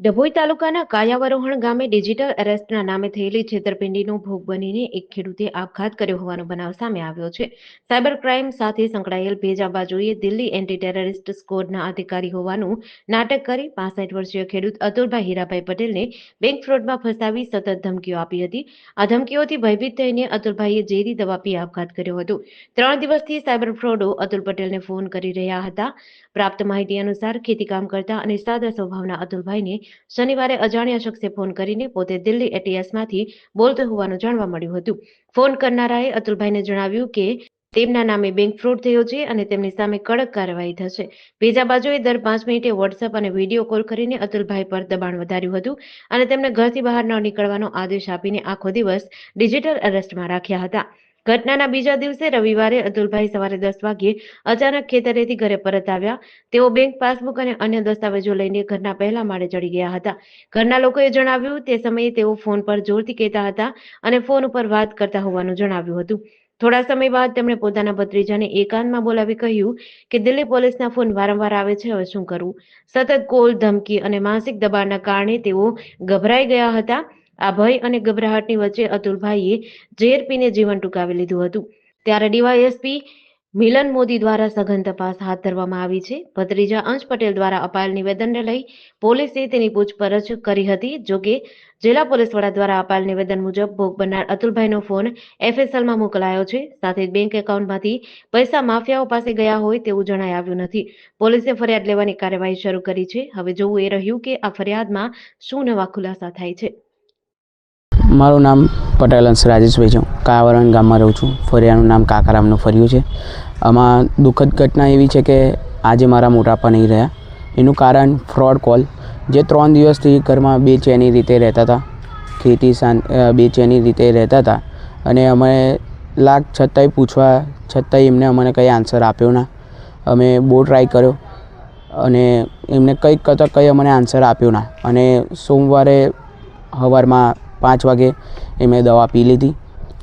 ડભોઈ તાલુકાના કાયાવરોહણ ગામે ડિજિટલ એરેસ્ટના નામે થયેલી છેતરપિંડીનો ભોગ બનીને એક ખેડૂતે આપઘાત કર્યો હોવાનો બનાવ સામે આવ્યો છે. સાયબર ક્રાઇમ સાથે સંકળાયેલ ભેજા જોઈએ દિલ્હી એન્ટી ટેરરિસ્ટ સ્કોડના અધિકારી હોવાનું નાટક કરી પાસઠ વર્ષીય ખેડૂત અતુલભાઈ હીરાભાઈ પટેલને બેંક ફ્રોડમાં ફસાવી સતત ધમકીઓ આપી હતી. આ ધમકીઓથી ભયભીત થઈને અતુલભાઈએ ઝેરી દવા પી આપઘાત કર્યો હતો. ત્રણ દિવસથી સાયબર ફ્રોડો અતુલ પટેલને ફોન કરી રહ્યા હતા. પ્રાપ્ત માહિતી અનુસાર ખેતીકામ કરતા અને સાદા સ્વભાવના અતુલભાઈને શનિવારે અજાણ્યા શખ્સે ફોન કરીને પોતે દિલ્હી એટીએસમાંથી બોલતો હોવાનું જાણવા મળ્યું હતું. ફોન કરનારાએ અતુલભાઈને જણાવ્યું કે, તેમના નામે બેંક ફ્રોડ થયો છે અને તેમની સામે કડક કાર્યવાહી થશે. બીજા બાજુએ દર પાંચ મિનિટે વોટ્સઅપ અને વીડિયો કોલ કરીને અતુલભાઈ પર દબાણ વધાર્યું હતું અને તેમને ઘરથી બહાર ન નીકળવાનો આદેશ આપીને આખો દિવસ ડિજિટલ અરેસ્ટમાં રાખ્યા હતા. ઘટનાના બીજા દિવસે રવિવારે અતુલભાઈ સવારે દસ વાગ્યે અચાનક ખેતરેથી ઘરે પરત આવ્યા. તેઓ બેંક પાસબુક અને અન્ય દસ્તાવેજો લઈને ઘરના પહેલા માળે ચડી ગયા હતા. ઘરના લોકોએ જણાવ્યું, તે સમયે તેઓ ફોન પર જોરથી કહેતા હતા અને ફોન ઉપર વાત કરતા હોવાનું જણાવ્યું હતું. થોડા સમય બાદ તેમણે પોતાના ભત્રીજાને એકાંતમાં બોલાવી કહ્યું કે, દિલ્હી પોલીસના ફોન વારંવાર આવે છે, હવે શું કરવું સતત કોલ, ધમકી અને માનસિક દબાણના કારણે તેઓ ગભરાઈ ગયા હતા. આ ભય અને ગભરાહટની વચ્ચે અતુલભાઈએ ઝેર પીને જીવન ટૂંકાવી લીધું હતું. ત્યારે ડીવાયએસપી મિલન મોદી દ્વારા સઘન તપાસ હાથ ધરવામાં આવી છે. ભત્રીજા અંશ પટેલ દ્વારા અપાયેલ નિવેદનને લઈ પોલીસે તેની પૂછપરછ કરી હતી, જોકે જિલ્લા પોલીસ વડા દ્વારા અપાયેલ નિવેદન મુજબ ભોગ બનનાર અતુલભાઈનો ફોન એફએસએલમાં મોકલાયો છે. સાથે જ બેંક એકાઉન્ટમાંથી પૈસા માફિયાઓ પાસે ગયા હોય તેવું જણાઈ આવ્યું નથી. પોલીસે ફરિયાદ લેવાની કાર્યવાહી શરૂ કરી છે. હવે જોવું એ રહ્યું કે આ ફરિયાદમાં શું નવા ખુલાસા થાય છે. મારું નામ પટેલ અંશ રાજેશભાઈ છું. કાયાવરણ ગામમાં રહું છું. ફરિયાનું નામ કાકારામનું ફર્યું છે. આમાં દુઃખદ ઘટના એવી છે કે આજે મારા મોટાપા નહીં રહ્યા. એનું કારણ ફ્રોડ કોલ. જે ત્રણ દિવસથી ઘરમાં બેચેની રીતે રહેતા હતા. ખેતી શાંત બેચેની રીતે રહેતા હતા. અને અમે લાખ છતાંય પૂછવા, છતાંય એમને અમને કંઈ આન્સર આપ્યો ના. અમે બહુ ટ્રાય કર્યો. અને એમને કંઈક કરતાં કંઈ અમને આન્સર આપ્યો ના. અને સોમવારે સવારમાં પાંચ વાગે એ મેં દવા પી લીધી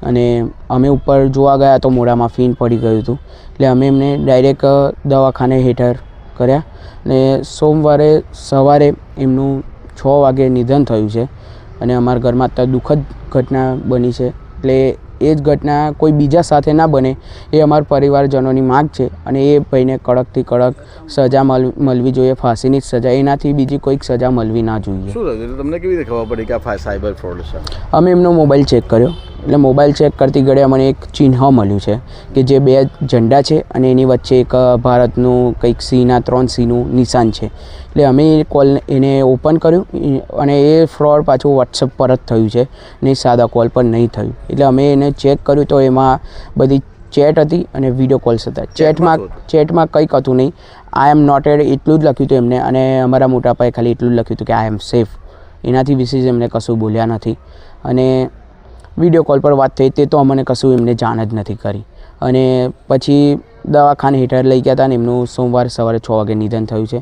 અને અમે ઉપર જોવા ગયા તો મોઢામાં ફીન પડી ગયું હતું. એટલે અમે એમને ડાયરેક્ટ દવાખાને હેઠળ કર્યા ને સોમવારે સવારે એમનું છ વાગે નિધન થયું છે અને અમારા ઘરમાં અત્યારે દુઃખદ ઘટના બની છે. એટલે એ જ ઘટના કોઈ બીજા સાથે ના બને એ અમારા પરિવારજનોની માગ છે અને એ ભાઈને કડકથી કડક સજા મળ મળવી જોઈએ ફાંસીની જ સજા એનાથી બીજી કોઈક સજા મળવી ના જોઈએ. શું તમને કેવી રીતે ખબર પડી કે આ સાયબર ફ્રોડ છે? અમે એમનો મોબાઈલ ચેક કર્યો. એટલે મોબાઈલ ચેક કરતી ઘડે અમને એક ચિહ્ન મળ્યું છે કે જે બે ઝંડા છે અને એની વચ્ચે એક ભારતનું કંઈક સિંહના ત્રણ સિંહનું નિશાન છે. એટલે અમે એ કોલ એને ઓપન કર્યું અને એ ફ્રોડ પાછું વોટ્સઅપ પર જ થયું છે ને સાદા કોલ પર નહીં થયું. એટલે અમે એને ચેક કર્યું તો એમાં બધી ચેટ હતી અને વીડિયો કોલ્સ હતા. ચેટમાં ચેટમાં કંઈક હતું નહીં. આઈ એમ નોટેડ એટલું જ લખ્યું હતું એમને અને અમારા મોટા પાયે ખાલી એટલું જ લખ્યું હતું કે આઈ એમ સેફ એનાથી વિશેષ એમને કશું બોલ્યા નથી. અને વીડિયો કોલ પર વાત થઈ તે તો અમને કશું એમને જાણ જ નથી કરી. અને પછી દવાખાને હેઠળ લઈ ગયા હતા અને એમનું સોમવાર સવારે છ વાગે નિધન થયું છે.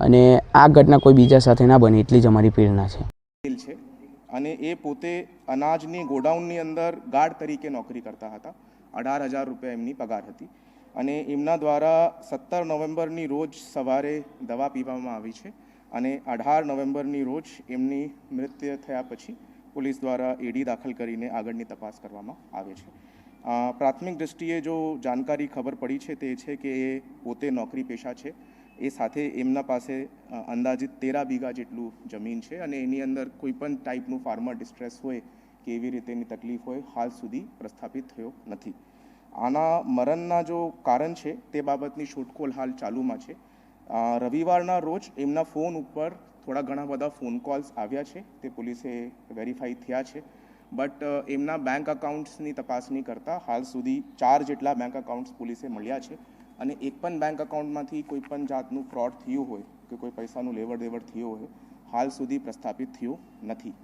અને આ ઘટના કોઈ બીજા સાથે ના બને એટલી જ અમારી પ્રેરણા છે. અને એ પોતે અનાજની ગોડાઉનની અંદર ગાર્ડ તરીકે નોકરી કરતા હતા. અઢાર હજાર રૂપિયા એમની પગાર હતી. અને એમના દ્વારા સત્તર નવેમ્બરની રોજ સવારે દવા પીવામાં આવી છે. અને અઢાર નવેમ્બરની રોજ એમની મૃત્યુ થયા પછી પોલીસ દ્વારા એડી દાખલ કરીને આગળની તપાસ કરવામાં આવે છે. પ્રાથમિક દૃષ્ટિએ જો જાણકારી ખબર પડી છે તે છે કે એ પોતે નોકરી પેશા છે. એ સાથે એમના પાસે અંદાજિત તેરા બીઘા જેટલું જમીન છે અને એની અંદર કોઈ પણ ટાઈપનું ફાર્મર ડિસ્ટ્રેસ હોય કે એવી રીતેની તકલીફ હોય, હાલ સુધી પ્રસ્થાપિત થયો નથી. આના મરણના જો કારણ છે તે બાબતની શોધખોળ હાલ ચાલુમાં છે. રવિવારના રોજ એમના ફોન ઉપર થોડા ઘણા બધા ફોન કોલ્સ આવ્યા છે, તે પોલીસે વેરીફાઈ થયા છે. બટ એમના બેંક અકાઉન્ટ્સની તપાસણી કરતાં હાલ સુધી ચાર જેટલા બેંક અકાઉન્ટ્સ પોલીસે મળ્યા છે અને એક પણ બેંક અકાઉન્ટમાંથી કોઈ પણ જાતનું ફ્રોડ થયું હોય કે કોઈ પૈસાનું લેવડ દેવડ થયું હોય, હાલ સુધી પ્રસ્થાપિત થયું નથી.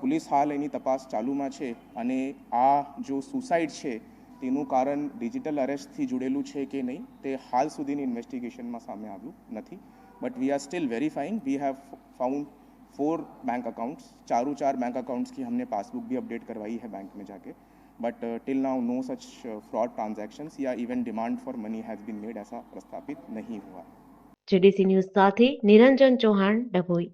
પોલીસ હાલ એની તપાસ ચાલુમાં છે અને આ જો સુસાઇડ છે તેનું કારણ ડિજિટલ અરેસ્ટથી જોડેલું છે કે નહીં તે હાલ સુધીની ઇન્વેસ્ટિગેશનમાં સામે આવ્યું નથી but we are still verifying we have found four bank accounts चारों चार बैंक अकाउंट्स की हमने पासबुक भी अपडेट करवाई है बैंक में जाके but till now no such fraud transactions या even demand for money has been made ऐसा प्रस्थापित नहीं हुआ જેડીસી ન્યૂઝ સાથે નિરંજન ચૌહાણ ડભોઈ